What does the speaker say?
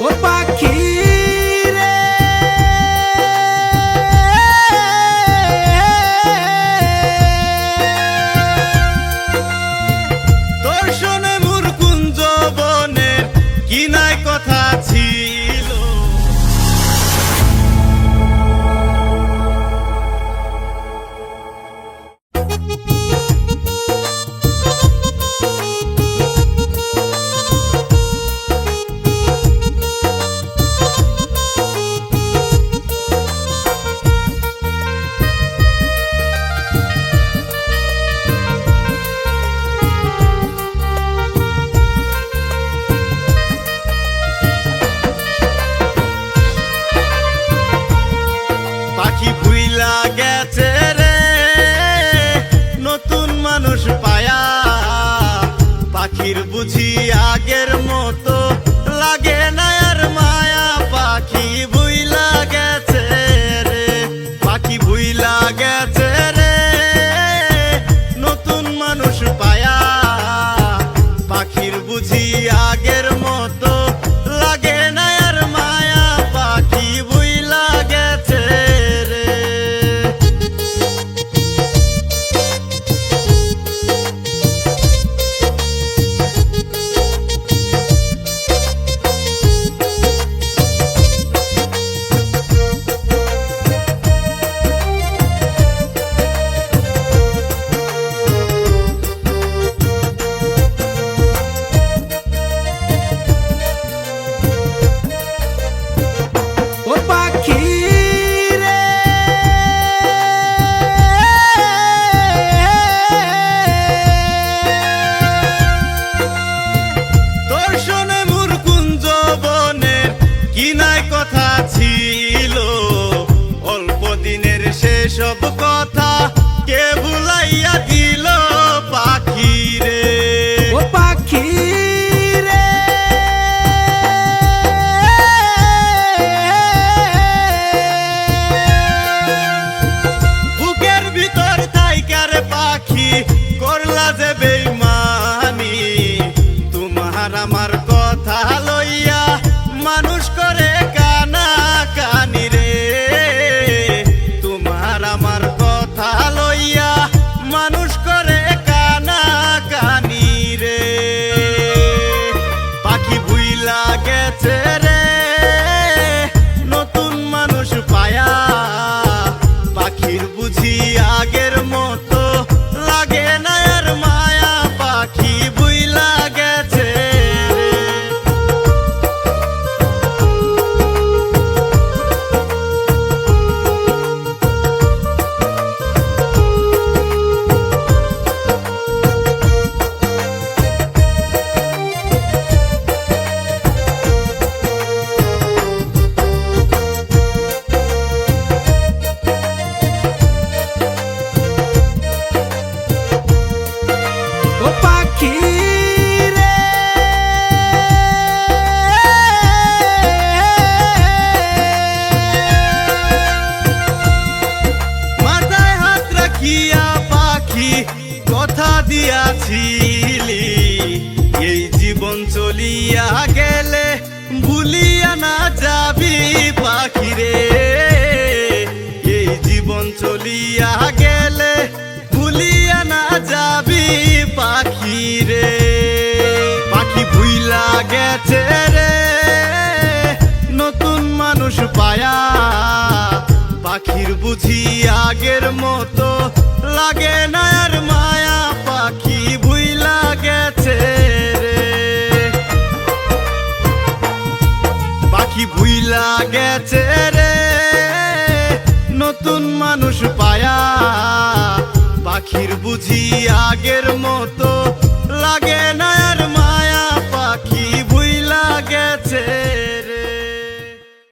Opa! fazer bem. কথা দিয়াছিলি। এই জীবন চলিয়া গেলে ভুলিয়া না যাবি পাখিরে। ভুলা রে। নতুন মানুষ পায়া। পাখির বুঝি আগের মতো লাগে না আর মায়া। পাখি ভুইলা গেছে রে। পাখি ভুইলা গেছে রে। নতুন মানুষ পায়া। পাখির বুঝি আগের মতো লাগে না আর মায়া। পাখি ভুইলা গেছে।